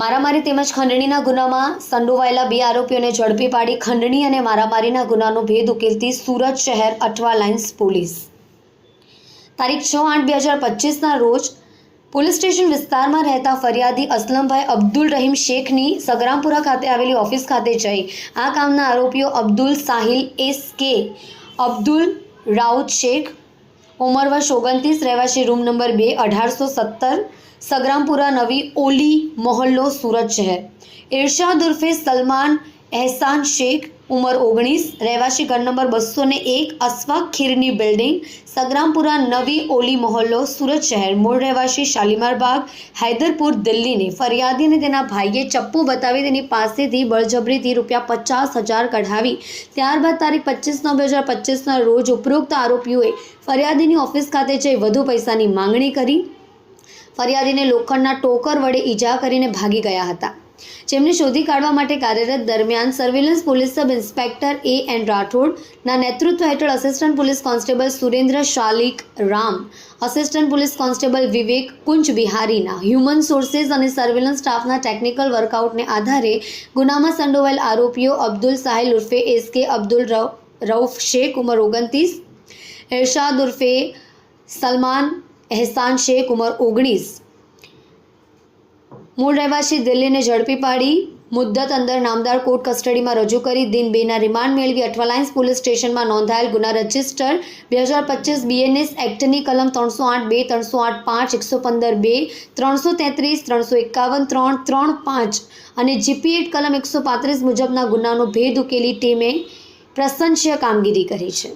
મારામારી તેમજ ખંડણીના ગુનામાં સંડોવાયેલા બે આરોપીઓને ઝડપી પાડી ખંડણી અને મારામારીના ગુનાનો ભેદ ઉકેલતી સુરત શહેર અઠવા લાઇન્સ પોલીસ. તારીખ છ આઠ બે હજાર પચીસના રોજ પોલીસ સ્ટેશન વિસ્તારમાં રહેતા ફરિયાદી અસલમભાઈ અબ્દુલ રહીમ શેખની સગરામપુરા ખાતે આવેલી ઓફિસ ખાતે જઈ આ કામના આરોપીઓ અબ્દુલ સાહિલ એસ કે, અબ્દુલ રાઉત શેખ ઉંમર વર્ષ ઓગણત્રીસ, રહેવાસી રૂમ નંબર બે, અઢારસો સત્તર, સગ્રામપુરા નવી ઓલી મોહલ્લો સુરત શહેર. ઇરશાદ ઉર્ફે સલમાન એહસાન શેખ ઉંમર ઓગણીસ, રહેવાસી ઘર નંબર બસો ને એક અસવાક ખીરની બિલ્ડિંગ સગ્રામપુરા નવી ઓલી મોહલ્લો, સુરત શહેર. મૂળ રહેવાસી શાલીમાર બાગ, હૈદરપુર, દિલ્હીને. ફરિયાદીને તેના ભાઈએ ચપ્પુ બતાવી તેની પાસેથી બળજબરીથી રૂપિયા પચાસ હજાર કઢાવી. ત્યારબાદ તારીખ પચીસ નવ બે હજાર પચીસના રોજ ઉપરોક્ત આરોપીઓએ ફરિયાદીની ઓફિસ ખાતે જઈ વધુ પૈસાની માંગણી કરી. ફરિયાદીને લોખંડના ટોકર વડે ઈજા કરીને ભાગી ગયા હતા. જેમને શોધી કાઢવા માટે કાર્યરત દરમિયાન surveillance police sub inspector A N રાઠોડના નેતૃત્વ હેઠળ assistant police constable Surendra Shalik Ram assistant police constable Vivek Kunj બિહારીના human sources અને સર્વેલન્સ સ્ટાફના ટેકનિકલ વર્કઆઉટને આધારે ગુનામાં સંડોવાયેલ આરોપીઓ અબ્દુલ સાહિલ ઉર્ફે એસ કે અબ્દુલ રઉ- રઉફ શેખ ઉંમર ઓગણત્રીસ ઇરશાદ ઉર્ફે સલમાન, એહસાન શેખ ઉંમર ઓગણીસ મૂળ રહેવાસી દિલ્હીને ઝડપી પાડી, મુદ્દત અંદર નામદાર કોર્ટ કસ્ટડીમાં રજૂ કરી, દિન બેના રિમાન્ડ મેળવી અઠવાલાઇન્સ પોલીસ સ્ટેશનમાં નોંધાયેલ ગુના રજિસ્ટર બે હજાર પચીસ બીએનએસ એક્ટની કલમ ત્રણસો આઠ બે, ત્રણસો આઠ પાંચ, એકસો પંદર બે, ત્રણસો તેત્રીસ, ત્રણસો એકાવન, ત્રણ ત્રણ, પાંચ અને જીપીએટ કલમ એકસો પાંત્રીસ મુજબના ગુનાનો ભેદ ઉકેલી ટીમે પ્રશંસ્ય કામગીરી કરી છે.